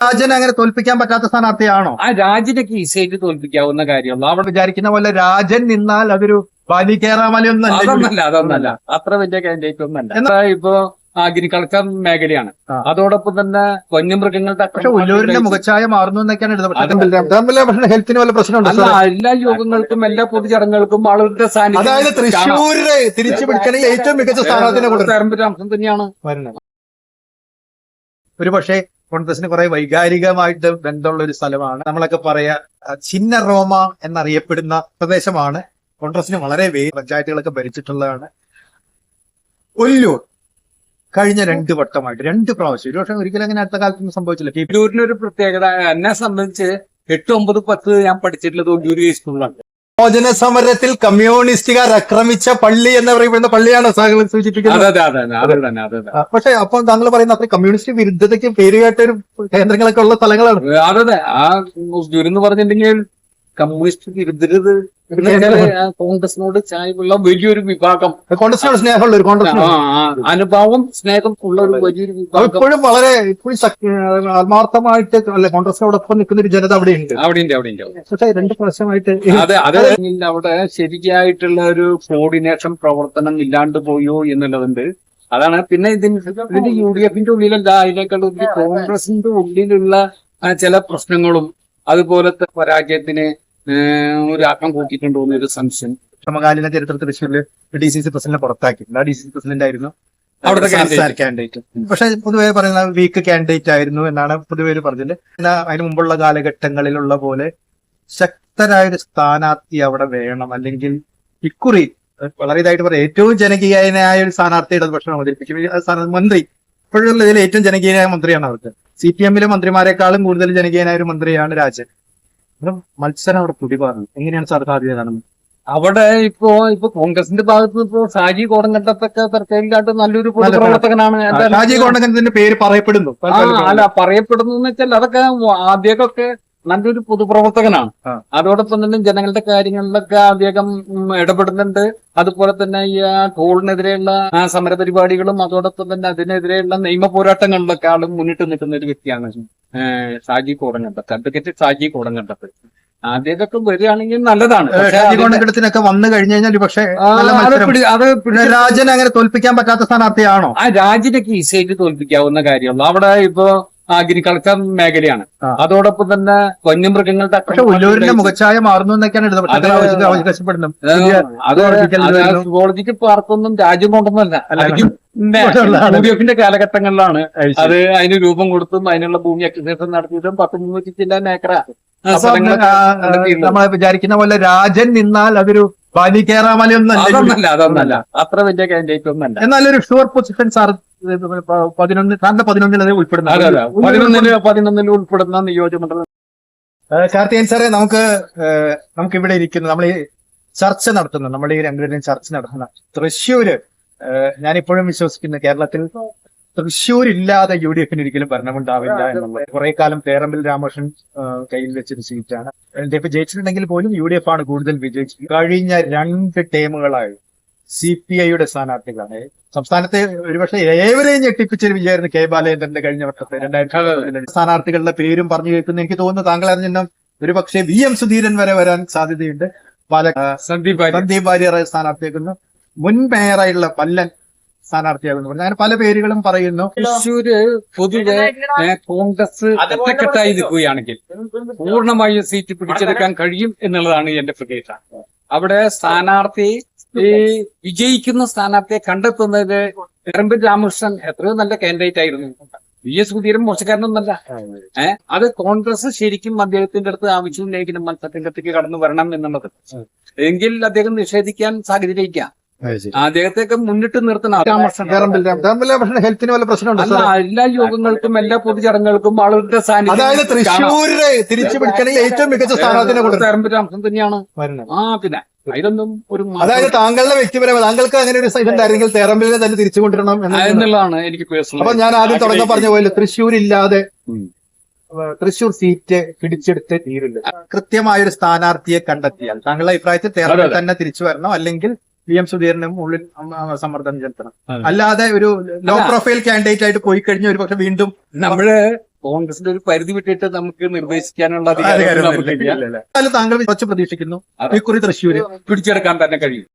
രാജനെ അങ്ങനെ തോൽപ്പിക്കാൻ പറ്റാത്ത സ്ഥാനാർത്ഥിയാണോ? ആ രാജിനൊക്കെ ഈസിയായിട്ട് തോൽപ്പിക്കാവുന്ന കാര്യമുള്ളൂ. അവിടെ വിചാരിക്കുന്ന പോലെ രാജൻ നിന്നാൽ അതൊരു ബാലികേറാമലയൊന്നും അതൊന്നല്ല അതൊന്നല്ല. അത്ര വലിയ കാൻഡിഡേറ്റ് ഒന്നല്ല എന്നാ- ഇപ്പൊ അഗ്രികൾച്ചർ മേഖലയാണ്. അതോടൊപ്പം തന്നെ വന്യമൃഗങ്ങളുടെ പക്ഷെ ഉള്ളൂരിന്റെ മുഖച്ഛായ മാറുന്നു എന്നൊക്കെയാണ് എഴുതപ്പെട്ടത്. ഹെൽത്തിന് വല്ല പ്രശ്നമുണ്ടോ അല്ല എല്ലാ യോഗങ്ങൾക്കും എല്ലാ പൊതുചടങ്ങുകൾക്കും ആളുകളുടെ സാന്നിധ്യം അതായത് തൃശ്ശൂരിനെ തിരിച്ചു പിടിക്കണമെങ്കിൽ ഏറ്റവും മികച്ച സ്ഥാനാർത്ഥിനെ തരംപരാംശം തന്നെയാണ്? ഒരു പക്ഷേ കോൺഗ്രസിന് കുറെ വൈകാരികമായിട്ട് ബന്ധമുള്ള ഒരു സ്ഥലമാണ്. നമ്മളൊക്കെ പറയാ ചിന്ന റോമ എന്നറിയപ്പെടുന്ന പ്രദേശമാണ്. കോൺഗ്രസിന് വളരെ വേ പഞ്ചായത്തുകളൊക്കെ ഭരിച്ചിട്ടുള്ളതാണ്. ഒല്ലൂർ കഴിഞ്ഞ രണ്ട് വട്ടമായിട്ട് രണ്ട് പ്രാവശ്യം. ഒരു പക്ഷേ ഒരിക്കലും അങ്ങനെ അടുത്ത കാലത്തൊന്നും സംഭവിച്ചില്ല. ഒല്ലൂരിനൊരു പ്രത്യേകത എന്നെ സംബന്ധിച്ച് എട്ട് ഒമ്പത് പത്ത് ഞാൻ പഠിച്ചിട്ടുള്ളത് ഒല്ലൂർ സ്കൂളിലാണ് മോചന സമരത്തിൽ കമ്മ്യൂണിസ്റ്റുകാർ ആക്രമിച്ച പള്ളി എന്ന് പറയപ്പെടുന്ന പള്ളിയാണ് സൂചിപ്പിക്കുന്നത്. പക്ഷെ അപ്പൊ താങ്കൾ പറയുന്ന അത്ര കമ്മ്യൂണിസ്റ്റ് വിരുദ്ധതയ്ക്ക് പേരുകേട്ട ഒരു കേന്ദ്രങ്ങളൊക്കെ ഉള്ള സ്ഥലങ്ങളാണ്. അതെ അതെ. ആ എന്ന് പറഞ്ഞിട്ടുണ്ടെങ്കിൽ കമ്മ്യൂണിസ്റ്റ് വിരുദ്ധരത് കോൺഗ്രസിനോട് ചായവുള്ള വലിയൊരു വിഭാഗം. കോൺഗ്രസിനോട് സ്നേഹമുള്ള ഒരു കോൺഗ്രസ് അനുഭാവം സ്നേഹം ഉള്ള ഒരു വലിയൊരു വിഭാഗം. ഇപ്പോഴും വളരെ ഇപ്പോഴും ആത്മാർത്ഥമായിട്ട് അല്ലെ കോൺഗ്രസിനോടൊപ്പം നിൽക്കുന്ന ഒരു ജനത അവിടെ ഉണ്ട്. അവിടെ ഉണ്ട് അവിടെ ഉണ്ട്. പക്ഷേ രണ്ട് പ്രശ്നമായിട്ട് അതെ അതെ അവിടെ ശരിയായിട്ടുള്ള ഒരു കോർഡിനേഷൻ പ്രവർത്തനം ഇല്ലാണ്ട് പോയോ എന്നുള്ളതുണ്ട്. അതാണ് പിന്നെ ഇതിന് ഇതിന്റെ യു ഡി എഫിന്റെ ഉള്ളിലല്ല അതിനേക്കാൾ കോൺഗ്രസിന്റെ ഉള്ളിലുള്ള ചില പ്രശ്നങ്ങളും. അതുപോലത്തെ പരാജയത്തിന് ഒരു ആക്കം കൂട്ടിയിട്ടുണ്ടോ എന്നൊരു സംശയം. സമകാലീന ചരിത്രത്തിൽ തൃശ്ശൂരിൽ ഡി സി സി പ്രസിഡന്റ് പുറത്താക്കി. ആ ഡി സി സി പ്രസിഡന്റ് ആയിരുന്നു. അവിടുത്തെ. കാൻഡിഡേറ്റ് പക്ഷെ പൊതുവെ പറയുന്ന വീക്ക് കാൻഡിഡേറ്റ് ആയിരുന്നു എന്നാണ് പൊതുവെ പറഞ്ഞത്. എന്നാ അതിന് മുമ്പുള്ള കാലഘട്ടങ്ങളിലുള്ള പോലെ ശക്തരായ ഒരു സ്ഥാനാർത്ഥി അവിടെ വേണം. അല്ലെങ്കിൽ ഇക്കുറി വളരെ ഇതായിട്ട് പറയാം ഏറ്റവും ജനകീയനായ ഒരു സ്ഥാനാർത്ഥി ഇടതുപക്ഷം അവതരിപ്പിക്കും. മന്ത്രി. ഇപ്പോഴുള്ള ഇതിൽ ഏറ്റവും ജനകീയനായ മന്ത്രിയാണ് അവർക്ക്. സി പി എമ്മിലെ മന്ത്രിമാരെക്കാളും കൂടുതൽ ജനകീയനായ ഒരു മന്ത്രിയാണ് രാജൻ. മത്സരം അവിടെ പിടിപാറുന്നു എങ്ങനെയാണ് സാർ സാധ്യത കാണുന്നത്? അവിടെ ഇപ്പോ ഇപ്പൊ കോൺഗ്രസിന്റെ ഭാഗത്ത് ഇപ്പോ ഷാജി കോടങ്കട്ടത്തൊക്കെ കാട്ട് നല്ലൊരു പൊതുപ്രവർത്തകനാണ് സാജി കോടങ്കണ്ടത്തിന്റെ പേര് പറയപ്പെടുന്നു. അല്ല പറയപ്പെടുന്നു എന്ന് വെച്ചാൽ അതൊക്കെ ആദ്യമൊക്കെ നല്ലൊരു പൊതുപ്രവർത്തകനാണ്. അതോടൊപ്പം തന്നെ ജനങ്ങളുടെ കാര്യങ്ങളിലൊക്കെ അദ്ദേഹം ഇടപെടുന്നുണ്ട്. അതുപോലെ തന്നെ ഈ ടോളിനെതിരെയുള്ള സമര പരിപാടികളും അതോടൊപ്പം തന്നെ അതിനെതിരെയുള്ള നിയമ പോരാട്ടങ്ങളിലൊക്കെ ആളും മുന്നിട്ട് നിൽക്കുന്ന ഒരു വ്യക്തിയാണ്. ഏഹ്, ഷാജി കോടങ്കണ്ടത്ത് അഡ്വക്കേറ്റ് സാജി കോടങ്കണ്ടത്ത് ആദ്യമൊക്കെ വരികയാണെങ്കിൽ നല്ലതാണ്. കോടങ്കണ്ടത്തിനൊക്കെ വന്നു കഴിഞ്ഞു കഴിഞ്ഞാൽ പക്ഷേ അത് രാജൻ അങ്ങനെ തോൽപ്പിക്കാൻ പറ്റാത്ത സ്ഥാനാർത്ഥിയാണോ? ആ രാജിനൊക്കെ ഈസിയായിട്ട് തോൽപ്പിക്കാവുന്ന കാര്യമുള്ളൂ അവിടെ ഇപ്പോ അഗ്രികൾച്ചർ മേഖലയാണ്. അതോടൊപ്പം തന്നെ വന്യമൃഗങ്ങളുടെ ഉള്ളൂരിന്റെ മുഖച്ഛായ മാറുന്നു എന്നൊക്കെയാണ് അവകാശപ്പെടുന്നത് അത് സുവോളജിക്കൽ പാർക്കൊന്നും രാജ്യം കൊണ്ടൊന്നുമല്ല. അല്ല, അതൊക്കെ പിന്നെ ഉള്ളതാണ്. യു ഡി എഫിന്റെ കാലഘട്ടങ്ങളിലാണ് അത് അത് അതിന് രൂപം കൊടുത്തും അതിനുള്ള ഭൂമി അക്വിസിഷൻ നടത്തിയിട്ടും പത്ത് മുന്നൂറ്റി ചില്ലാൻ ഏക്കറ നമ്മളെ വിചാരിക്കുന്ന പോലെ രാജൻ നിന്നാൽ അതൊരു അല്ല അതൊന്നല്ല അതൊന്നല്ല. അത്ര വലിയ കാൻഡിഡേറ്റ് ഒന്നല്ല എന്നാൽ ഒരു ഷുവർ പൊസിഷൻ സാർ പതിനൊന്ന് സാറിന്റെ പതിനൊന്നിൽ അത് ഉൾപ്പെടുന്ന പതിനൊന്നിൽ പതിനൊന്നിൽ ഉൾപ്പെടുന്ന നിയോജകമണ്ഡലം. കാർത്തികൻ സാറേ നമുക്ക് നമുക്ക് ഇവിടെ ഇരിക്കുന്നു. നമ്മൾ ഈ ചർച്ച നടത്തുന്നു. നമ്മൾ ഈ രണ്ടുപേരും ചർച്ച നടത്തുന്ന തൃശ്ശൂര് ഏഹ് ഞാനിപ്പോഴും വിശ്വസിക്കുന്നു കേരളത്തിൽ തൃശ്ശൂർ ഇല്ലാതെ യു ഡി എഫിന് ഒരിക്കലും ഭരണമുണ്ടാവില്ല എന്നുള്ളത്. കുറെ കാലം തേറമ്പിൽ രാമകൃഷ്ണൻ കയ്യിൽ വെച്ചൊരു സീറ്റാണ്. എൽ ഡി എഫ് ജയിച്ചിട്ടുണ്ടെങ്കിൽ പോലും യു ഡി എഫ് ആണ് കൂടുതൽ വിജയിച്ചത്. കഴിഞ്ഞ രണ്ട് ടേമുകളായി സി പി ഐയുടെ സ്ഥാനാർത്ഥികളാണ്. സംസ്ഥാനത്തെ ഒരുപക്ഷെ ഏവരെയും ഞെട്ടിപ്പിച്ചൊരു വിജയമായിരുന്നു കെ ബാലേന്ദ്രന്റെ കഴിഞ്ഞ വർഷത്തെ രണ്ടായിരത്തി സ്ഥാനാർത്ഥികളുടെ പേരും പറഞ്ഞു കേൾക്കുന്നു. എനിക്ക് തോന്നുന്നു താങ്കൾ അറിഞ്ഞ ഒരു പക്ഷേ വി എം സുധീരൻ വരെ വരാൻ സാധ്യതയുണ്ട്. പാല സന്ദീപ്. സന്ദീപ് വാര്യർ സ്ഥാനാർത്ഥിയാക്കുന്നു. മുൻ വല്ലൻ പല്ലൻ സ്ഥാനാർത്ഥിയാകുന്നു. അങ്ങനെ പല പേരുകളും പറയുന്നു. തൃശ്ശൂര് പൊതുവെ കോൺഗ്രസ് ഒറ്റക്കെട്ടായി നിൽക്കുകയാണെങ്കിൽ പൂർണമായും സീറ്റ് പിടിച്ചെടുക്കാൻ കഴിയും എന്നുള്ളതാണ് എന്റെ പ്രതീക്ഷ. അവിടെ സ്ഥാനാർത്ഥി ഈ വിജയിക്കുന്ന സ്ഥാനാർത്ഥിയെ കണ്ടെത്തുന്നത് എറമ്പിൽ രാമകൃഷ്ണൻ എത്രയോ നല്ല കാൻഡിഡേറ്റ് ആയിരുന്നു. വി എസ് സുധീരൻ മോശക്കാരനൊന്നല്ല ഏഹ് അത് കോൺഗ്രസ് ശരിക്കും അദ്ദേഹത്തിന്റെ അടുത്ത് ആവശ്യം ഉന്നയിക്കുന്ന മത്സരരംഗത്തേക്ക് കടന്നു വരണം എന്നുള്ളത്. എങ്കിൽ അദ്ദേഹം നിഷേധിക്കാൻ സാഹചര്യമില്ല അദ്ദേഹത്തെയൊക്കെ മുന്നിട്ട് നിർത്തണം. പക്ഷേ ഹെൽത്തിന് വല്ല പ്രശ്നമുണ്ടോ അല്ല എല്ലാ യോഗങ്ങൾക്കും എല്ലാ പൊതുചടങ്ങുകൾക്കും ആളുകളുടെ അതായത് തൃശ്ശൂരിനെ തിരിച്ചു പിടിക്കണമെങ്കിൽ ഏറ്റവും മികച്ച സ്ഥാനാർത്ഥിനെ കൊടുക്കണം തരംപരാംശം തന്നെയാണ്. ആ പിന്നെ അതിലൊന്നും ഒരു അതായത് താങ്കളുടെ വ്യക്തിപരമായി താങ്കൾക്ക് അങ്ങനെ ഒരു ഇതുണ്ടായിരുന്നെങ്കിൽ തേറമ്പിലിനെ തന്നെ തിരിച്ചു കൊണ്ടുവരണം എന്നുള്ളതാണ് എനിക്ക് പേഴ്സണൽ അപ്പൊ ഞാൻ ആദ്യം തുടങ്ങാൻ പറഞ്ഞ പോലെ തൃശ്ശൂർ ഇല്ലാതെ തൃശ്ശൂർ സീറ്റ് പിടിച്ചെടുത്ത് തീരില്ല കൃത്യമായ ഒരു സ്ഥാനാർത്ഥിയെ കണ്ടെത്തിയാൽ താങ്കളുടെ അഭിപ്രായത്തിൽ തേറമ്പിൽ തന്നെ തിരിച്ചു വരണം. അല്ലെങ്കിൽ വി എം സുധീരനും ഉള്ളിൽ സമ്മർദ്ദം ചെലുത്തണം. അല്ലാതെ ഒരു ലോ പ്രൊഫൈൽ കാൻഡിഡേറ്റ് ആയിട്ട് പോയി കഴിഞ്ഞ ഒരു പക്ഷെ വീണ്ടും നമ്മൾ കോൺഗ്രസിന്റെ ഒരു പരിധി വിട്ടിട്ട് നമുക്ക് നിർദ്ദേശിക്കാനുള്ള അധികാരം. താങ്കൾ കുറച്ച് പ്രതീക്ഷിക്കുന്നു. ഇക്കുറി തൃശ്ശൂര് പിടിച്ചെടുക്കാൻ തന്നെ കഴിയും.